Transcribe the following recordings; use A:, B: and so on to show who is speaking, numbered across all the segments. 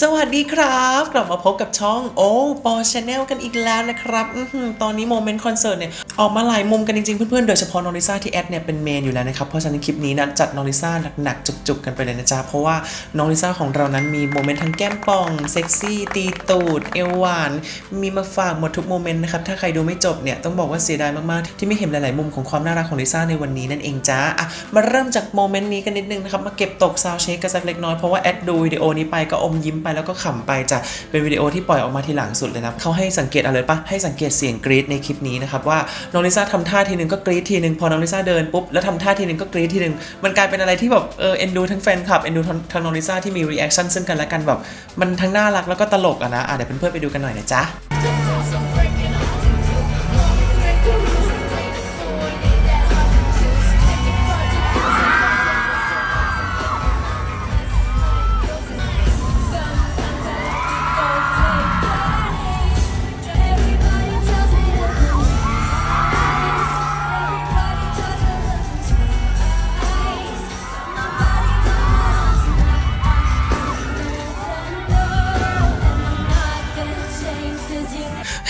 A: สวัสดีครับ กลับมาพบกับช่องโอ้ปอชาแนลกันอีกแล้วนะครับอื้อหือตอนนี้โมเมนต์คอนเสิร์ตเนี่ย ออกมาหลายมุมกันจริงๆ เพื่อนๆ โดยเฉพาะนอริซาที่แอดเนี่ยเป็นเมนอยู่แล้วนะครับ เพราะฉะนั้นคลิปนี้นะจัดนอริซาหนักๆ จุกๆ กันไปเลยนะจ๊ะ เพราะว่านอริซาของเรานั้นมีโมเมนต์ทั้งแก้มป่อง เซ็กซี่ ตีตูด เอวหวาน มีมาฝากหมดทุกโมเมนต์นะครับถ้าใครดูไม่จบเนี่ยต้องบอกว่าเสียดายมากๆที่ไม่เห็นหลายๆมุมของความน่ารักของลิซ่าในวันนี้นั่นเองจ้าอะมาเริ่มจากโมเมนต์นี้กันนิดนึงนะครับมาเก็บตกซาวเช็คกันสักเล็กน้อยเพราะว่าแอดดูวิดีโอนี้ไปก็อมยิ้มไปแล้วก็ขำไปจะเป็นวิดีโอที่ปล่อยออกมาทีหลังสุดเลยนะเขาให้สังเกตอะไรปะให้สังเกตเสียงกรี๊ดในคลิปนี้นะครับว่าน้องลิซ่าทำท่าทีนึงก็กรี๊ดทีนึงพอน้องลิซ่าเดินปุ๊บแล้วทำท่าทีนึงก็กรี๊ดทีนึงมันกลายเป็นอะไรที่แบบเออเอ็นดูทั้งแฟนคลับเอ็นดูทั้งทั้งน้องลิซ่าที่มีรีแอคชั่นซึ่งกันและกันแบบมันทั้งน่ารักแล้วก็ตลกอะนะอะเดี๋ยวเพื่อนๆไปดูกันหน่อยนะจ๊ะ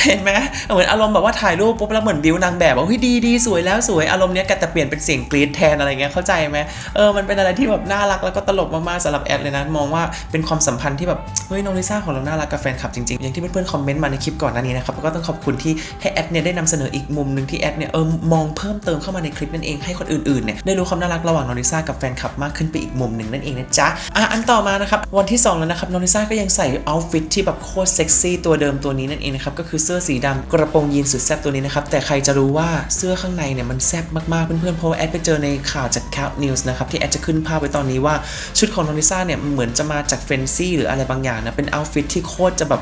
A: เห็นไหมเหมือนอารมณ์แบบว่าถ่ายรูปปุ๊บแล้วเหมือนบิวนางแบบว่าเฮ้ยดีดีสวยแล้วสวยอารมณ์เนี้ยแต่เปลี่ยนเป็นเสียงกรี๊ดแทนอะไรเงี้ยเข้าใจไหมเออมันเป็นอะไรที่แบบน่ารักแล้วก็ตลกมากๆสำหรับแอดเลยนะมองว่าเป็นความสัมพันธ์ที่แบบเฮ้ยน้องลิซ่าของเราน่ารักกับแฟนคลับจริงๆอย่างที่เพื่อนๆคอมเมนต์มาในคลิปก่อนหน้านี้นะครับก็ต้องขอบคุณที่ให้แอดเนี่ยได้นำเสนออีกมุมหนึ่งที่แอดเนี่ยเออมองเพิ่มเติมเข้ามาในคลิปนั่นเองให้คนอื่นๆเนี่ยได้รู้ความน่ารักระหว่างน้องลิซ่ากับแฟนคลับมากขึ้นไปอีกมุมหนึ่งนั่นเองนะจ๊ะอะอันต่อมานะครับวันที่สองแล้วนะครับน้องลิซ่าก็ยังใส่เอาฟิตที่แบบโคตรเซ็กซี่ตัวเดิมตัวนี้นั่นเองนะครับก็คือเสื้อสีดำกระโปรงยีนสุดแซ่บตัวนี้นะครับ แต่ใครจะรู้ว่าเสื้อข้างในเนี่ยมันแซ่บมากๆ เพื่อนๆ เพราะว่าแอดไปเจอในข่าวจาก Cap News นะครับ ที่แอดจะขึ้นภาพไว้ตอนนี้ว่าชุดของน้องลิซ่าเนี่ยเหมือนจะมาจากเฟนซี่หรืออะไรบางอย่างนะ เป็นเอาท์ฟิตที่โคตรจะแบบ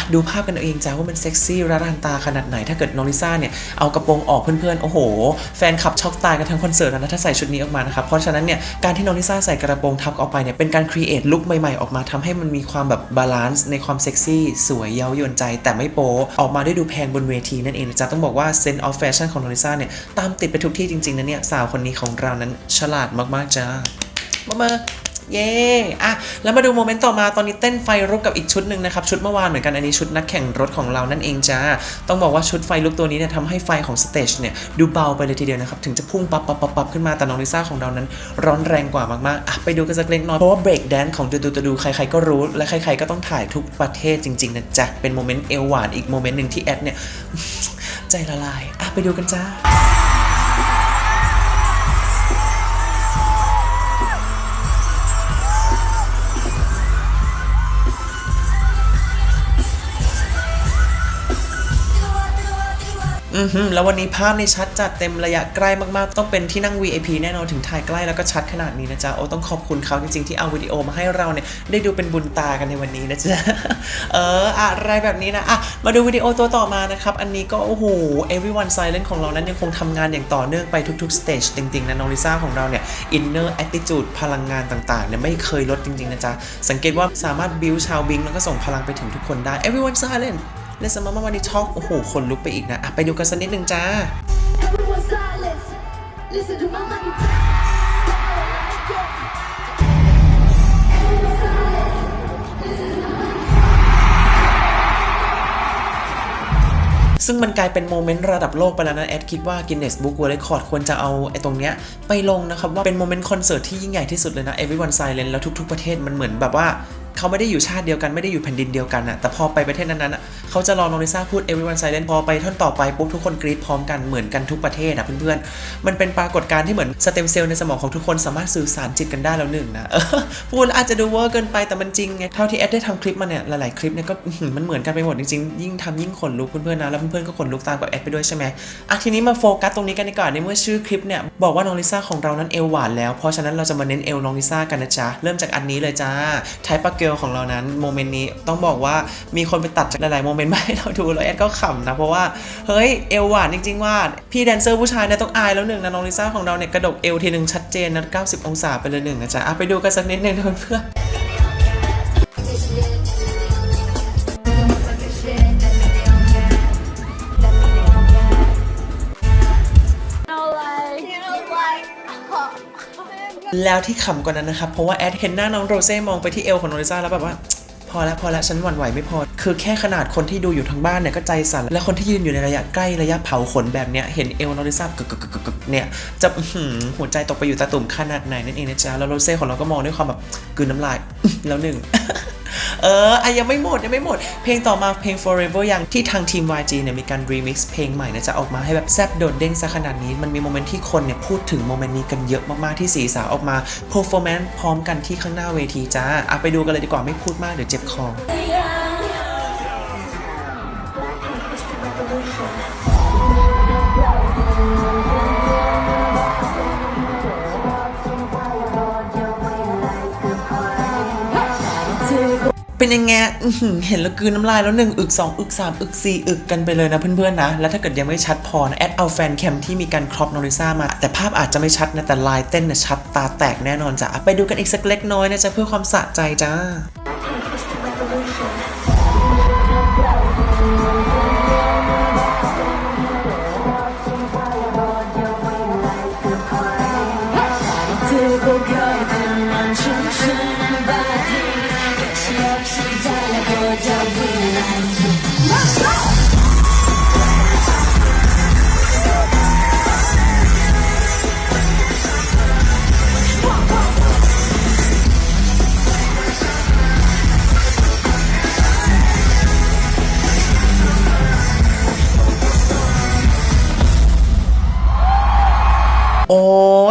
A: อะดูภาพกันเองจ้าว่ามันเซ็กซี่ระรันตาขนาดไหนถ้าเกิดน้องลิซ่าเนี่ยเอากระโปรงออกเพื่อนๆ โอ้โห แฟนคลับช็อกตายกันทั้งคอนเสิร์ตแล้วนะถ้าใส่ชุดนี้ออกมานะครับ เพราะฉะนั้นเนี่ยการที่น้องลิซ่าใส่กระโปรงทับออกไปเนี่ยเป็นการครีเอทลุคใหม่ๆ ออกมาทำให้มันมีความแบบบาลานซ์ในความเซ็กซี่สวยเย้ายวนใจ แต่ไม่โป๊ออกมาได้ดูแพงบนเวทีนั่นเองนะจ๊ะต้องบอกว่าเซนต์ออฟแฟชั่นของน้องลิซ่าเนี่ยตามติดไปทุกที่จริงๆนะเนี่ยสาวคนนี้ของเรานั้นฉลาดมากๆจ้ามามา เย้อะแล้วมาดูโมเมนต์ต่อมาตอนนี้เต้นไฟลุกกับอีกชุดหนึ่งนะครับ ชุดเมื่อวานเหมือนกันอันนี้ชุดนักแข่งรถของเรานั่นเองจ้า ต้องบอกว่าชุดไฟลุกตัวนี้เนี่ยทำให้ไฟของสเตจเนี่ยดูเบาไปเลยทีเดียวนะครับ ถึงจะพุ่งปั๊บปั๊บปั๊บปั๊บขึ้นมาแต่น้องลิซ่าของเรานั้น ร้อนแรงกว่ามากๆอะไปดูกันสักเล็กน้อยเพราะว่าเบรกแดนของดูดูดูดูใครๆก็รู้และใครๆก็ต้องถ่ายทุกประเทศจริงๆนะจ๊ะเป็นโมเมนต์เอวหวานอีกโมเมนต์หนึ่งที่แอดเนี่ยใจละลายอะไปดูกันจ้า อือหือแล้ววันนี้ภาพในชัดจัดเต็มระยะใกล้มากๆ ต้องเป็นที่นั่ง VIP แน่นอนถึงถ่ายใกล้แล้วก็ชัดขนาดนี้นะจ๊ะ โอ้ต้องขอบคุณเขาจริงๆ ที่เอาวิดีโอมาให้เราเนี่ย ได้ดูเป็นบุญตากันในวันนี้นะจ๊ะ เออ อะไรแบบนี้นะอะมาดูวิดีโอตัวต่อมานะครับ อันนี้ก็ โอ้โห everyone silent ของเรานั้นยังคงทำงานอย่างต่อเนื่องไปทุกๆ stage จริงๆ นะน้องลิซ่าของเราเนี่ย inner attitude พลังงานต่างๆเนี่ยไม่เคยลดจริงๆนะจ๊ะสังเกตว่าสามารถบิวชาวบิงแล้วก็ส่งพลังไปถึงทุกคนได้ everyone silent ในสมมติวันนี้ช็อกโอ้โหขนลุกไปอีกนะไปดูกันสักนิดนึงจ้า
B: Everyone silence. Listen to my money.
A: ซึ่งมันกลายเป็นโมเมนต์ระดับโลกไปแล้วนะ แอดคิดว่า Guinness Book World Record ควรจะเอาไอ้ตรงเนี้ยไปลงนะครับ ว่าเป็นโมเมนต์คอนเสิร์ตที่ยิ่งใหญ่ที่สุดเลยนะ Everyone Silent แล้วทุก ๆ ประเทศมันเหมือนแบบว่า เขาไม่ได้อยู่ชาติเดียวกันไม่ได้อยู่แผ่นดินเดียวกันอะแต่พอไปประเทศนั้นๆอะเขาจะรอน้องลิซ่าพูด everyone silent พอไปท่อนต่อไปปุ๊บทุกคนกรี๊ดพร้อมกันเหมือนกันทุกประเทศอะเพื่อนๆ มันเป็นปรากฏการณ์ที่เหมือนสเต็มเซลล์ในสมองของทุกคนสามารถสื่อสารจิตกันได้แล้วหนึ่งนะพูดแล้วอาจจะดูเวอร์เกินไปแต่มันจริงไงเท่าที่แอดได้ทำคลิปมาเนี่ยหลายๆคลิปเนี่ยก็มันเหมือนกันไปหมดจริงๆยิ่งทำยิ่งขนลุกเพื่อนๆนะแล้วเพื่อนๆก็ขนลุกตามกับแอดไปด้วยใช่ไหมอะทีนี้มาโฟกัสตรงนี้กันดีกว่าในเมื่อชื่อคลิปเนี่ยบอกว่าน้องลิซ่าของเรานั้นเอวหวานแล้วเพราะฉะนั้นเราจะมาเน้นเอวน้องลิซ่ากันนะจ๊ะเริ่มจากอันนี้เลยจ้าไทปาเกลของเรานั้นโมเมนต์นี้ต้องบอกว่ามีคนไปตัดจากหลายๆโมเมนต์มาให้เราดูแล้วแอดก็ขำนะ เพราะว่า เฮ้ย เอวหวานจริง ๆ ว่า พี่แดนเซอร์ผู้ชายเนี่ยต้องอายแล้วหนึ่งนะน้องลิซ่าของเราเนี่ยกระดกเอวทีหนึ่งชัดเจนนะ90 องศาไปเลยหนึ่งนะจ๊ะไปดูกันสักนิดหนึงเพื่อน แล้วที่ขำกว่านั้นนะครับ เพราะว่าแอดเห็นหน้าน้องโรเซ่มองไปที่เอวของโนริซาแล้วแบบว่า พอแล้วพอแล้วฉันหวั่นไหวไม่พอ คือแค่ขนาดคนที่ดูอยู่ทางบ้านเนี่ยก็ใจสั่น และคนที่ยืนอยู่ในระยะใกล้ระยะเผาขนแบบเนี้ยเห็นเอลโนริซากึกกึกกึกกึกเนี่ยจะหือหัวใจตกไปอยู่ตาตุ่มขนาดไหนนั่นเองนะจ๊ะแล้วโรเซ่ของเราก็มองด้วยความแบบกืนน้ำลายแล้วหนึ่ง เอออะยังไม่หมดยังไม่หมด เพลงต่อมาเพลง forever ยังที่ทางทีม YG เนี่ยมีการ remix เพลงใหม่นะจะออกมาให้แบบแซบโดดเด้งซะขนาดนี้ มันมีโมเมนต์ที่คนเนี่ยพูดถึงโมเมนต์นี้กันเยอะมากๆที่สีสาวออกมา performance พร้อมกันที่ข้างหน้าเวทีจ้าอะไปดูกันเลยดีกว่าไม่พูดมากเดี๋ยวเจ็บคอ เป็นยังไงเห็นแล้วกืนน้ำลายแล้วหนึ่งอึกสองอึกสามอึกสี่อึกกันไปเลยนะเพื่อนๆนะ แล้วถ้าเกิดยังไม่ชัดพอนะแอดเอาแฟนแคมที่มีการครอปโนริซ่ามา แต่ภาพอาจจะไม่ชัดนะแต่ลายเต้นนะชัดตาแตกแน่นอนจ้ะอะไปดูกันอีกสักเล็กน้อยนะจ๊ะเพื่อความสะใจจ้า โอ้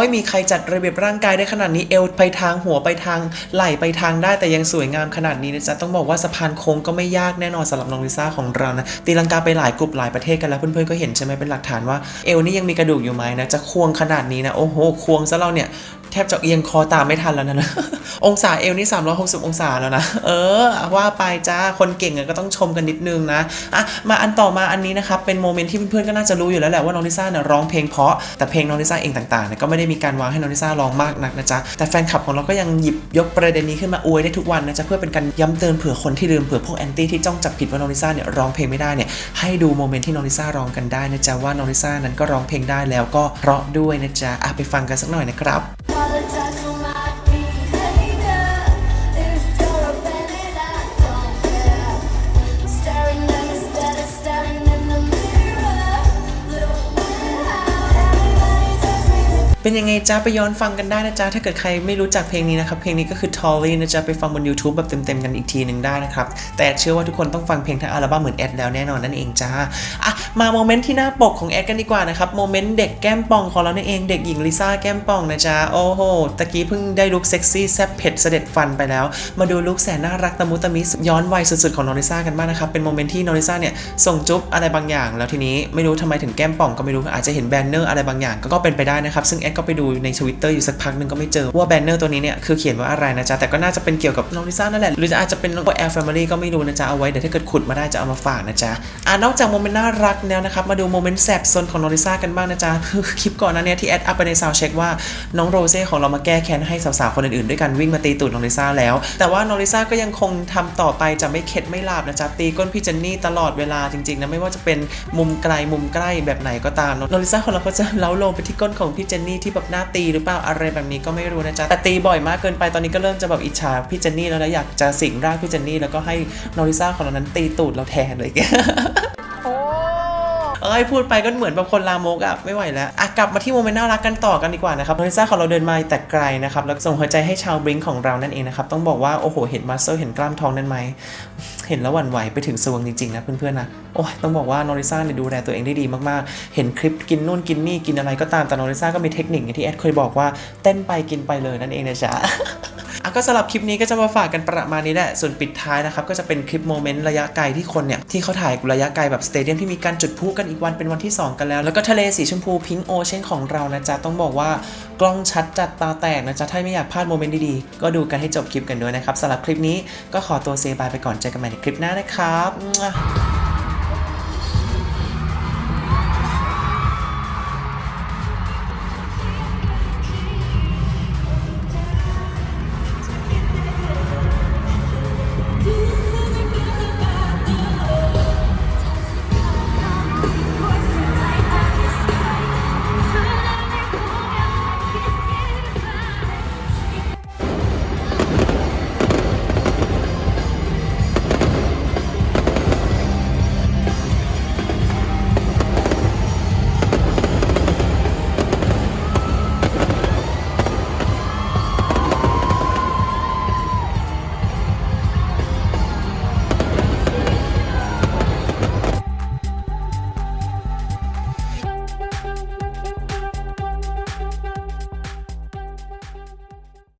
A: ยมีใครจัดระเบียบร่างกายได้ขนาดนี้เอวไปทางหัวไปทางไหล่ไปทางได้แต่ยังสวยงามขนาดนี้นะจ๊ะต้องบอกว่าสะพานโค้งก็ไม่ยากแน่นอนสำหรับน้องลิซ่าของเรานะตีลังกาไปหลายกลุ่มหลายประเทศกันแล้วเพื่อนๆก็เห็นใช่ไหมเป็นหลักฐานว่าเอวนี่ยังมีกระดูกอยู่ไหมนะจะควงขนาดนี้นะโอ้โหควงซะเราเนี่ย แทบจะเอียงคอตามไม่ทันแล้วนะนะ องศาเอวนี่ 360 องศาแล้วนะ เออ ว่าไปจ้า คนเก่งก็ต้องชมกันนิดนึงนะ อะ มาอันต่อมาอันนี้นะครับ เป็นโมเมนต์ที่เพื่อนๆ ก็น่าจะรู้อยู่แล้วแหละว่าน้องลิซ่าเนี่ยร้องเพลงเพราะ แต่เพลงน้องลิซ่าเองต่างๆเนี่ยก็ไม่ได้มีการวางให้น้องลิซ่าร้องมากนักนะจ๊ะ แต่แฟนคลับของเราก็ยังหยิบยกประเด็นนี้ขึ้นมาอวยได้ทุกวันนะจ๊ะ เพื่อเป็นการย้ำเตือนเผื่อคนที่ลืมเผื่อพวกแอนตี้ที่จ้องจับผิดว่าน้องลิซ่าเนี่ยร้องเพลงไม่ได้เนี่ย ให้ดูโมเมนต์ที่น้องลิซ่าร้องกันได้นะจ๊ะว่าน้องลิซ่านั้นก็ร้องเพลงได้แล้วก็เพราะด้วยนะจ๊ะอะไปฟังกันสักหน่อยนะครับ เป็นยังไงจ้าไปย้อนฟังกันได้นะจ๊ะถ้าเกิดใครไม่รู้จักเพลงนี้นะครับ เพลงนี้ก็คือ t o l l y นะจ๊ะไปฟังบน YouTube แบบเต็มๆกันอีกทีหนึ่งได้นะครับ แต่เชื่อว่าทุกคนต้องฟังเพลงทั้งอัลบั้มเหมือนแอดแล้วแน่นอนนั่นเองจ้าอะมาโมเมนต์ที่หน้าปกของแอดกันดีกว่านะครับโมเมนต์เด็กแก้มป่องของเรานั่นเองเด็กหญิงลิซ่าแก้มป่องนะจ๊ะโอ้โหตะกี้เพิ่งได้ลุคเซ็กซี่แซ่บเผ็ดเสด็จฟันไปแล้ว มาดูลุคแสนน่ารักตะมุตะมิย้อนวัยสุดๆของน้องลิซ่ากันบ้างนะครับเป็นโมเมนต์ที่น้องลิซ่าเนี่ยส่งจุ๊บอะไรบางอย่าง แล้วทีนี้ไม่รู้ทำไมถึงแก้มป่องก็ไม่รู้อาจจะเห็นแบนเนอร์อะไรบางอย่างก็ก็เป็นไปได้นะครับซึ่งแอดก็ไปดูในทวิตเตอร์อยู่สักพักหนึงก็ไม่เจอว่าแบนเนอร์ตัวนี้เนี่ยคือเขียนว่าอะไรนะจ๊ะแต่ก็น่าจะเป็นเกี่ยวกับน้องลิซ่านั่นแหละหรืออาจจะเป็นพวกแอร์แฟมิลี่ก็ไม่รู้นะจ๊ะเอาไว้เดี๋ยวถ้าเกิดขุดมาได้จะเอามาฝากนะจ๊ะอ่านอกจากโมเมนต์น่ารักแล้วนะครับมาดูโมเมนต์แสบซนของน้องลิซ่ากันบ้างนะจ๊ะคือคลิปก่อนหนั้นเนี่ยที่แอดอัพไปในซาวเช็คว่าน้องโรเซ่ของเรามาแก้แค้นให้สาวๆคนอื่นๆด้วยการวิ่งมาตีตูดน้องลิซ่าแล้ว แต่ว่าน้องลิซ่าก็ยังคงทำต่อไปจะไม่เข็ดไม่หลาบนะจ๊ะตีก้นพี่เจนนี่ตลอดเวลาจริงๆนะไม่ว่าจะเป็นมุมไกลมุมใกล้แบบไหนก็ตามน้องลิซ่าของเราก็จะเล้าโลมไปที่ก้นของพี่เจนนี่ที่แบบหน้าตีหรือเปล่าอะไรแบบนี้ก็ไม่รู้นะจ๊ะแต่ตีบ่อยมากเกินไปตอนนี้ก็เริ่มจะแบบอิจฉาพี่เจนนี่แล้วนะอยากจะสิงร่างพี่เจนนี่แล้วก็ให้น้องลิซ่าของเรานั้นตีตูดเราแทนเลยเอ้ยพูดไปก็เหมือนแบบคนลามกอะไม่ไหวแล้วอะกลับมาที่โมเมนต์น่ารักกันต่อกันดีกว่านะครับน้องลิซ่าของเราเดินมาแต่ไกลนะครับแล้วส่งหัวใจให้ชาวบริงของเรานั่นเองนะครับต้องบอกว่าโอ้โหเห็นมัสเซลเห็นกล้ามท้องนั่นไหม เห็นแล้วหวั่นไหวไปถึงสวงจริงๆนะเพื่อนๆนะโอ้ยต้องบอกว่านอริซ่าเนี่ยดูแลตัวเองได้ดีมากๆ เห็นคลิปกินนู่นกินนี่กินอะไรก็ตามแต่นอริซ่าก็มีเทคนิคที่แอดเคยบอกว่าเต้นไปกินไปเลยนั่นเองนะจ๊ะ อะก็สำหรับคลิปนี้ก็จะมาฝากกันประมาณนี้แหละ ส่วนปิดท้ายนะครับก็จะเป็นคลิปโมเมนต์ระยะไกลที่คนเนี่ยที่เขาถ่ายระยะไกลแบบสเตเดียมที่มีการจุดพลุกันอีกวันเป็นวันที่ 2 กันแล้ว แล้วก็ทะเลสีชมพูพิงโอเชียนของเรานะจ๊ะต้องบอกว่ากล้องชัดจัดตาแตกนะจ๊ะถ้าไม่อยากพลาดโมเมนต์ดีๆก็ดูกันให้จบคลิปกันด้วยนะครับสำหรับคลิปนี้ก็ขอตัวเซบายไปก่อนเจอกันใหม่ในคลิปหน้านะครับ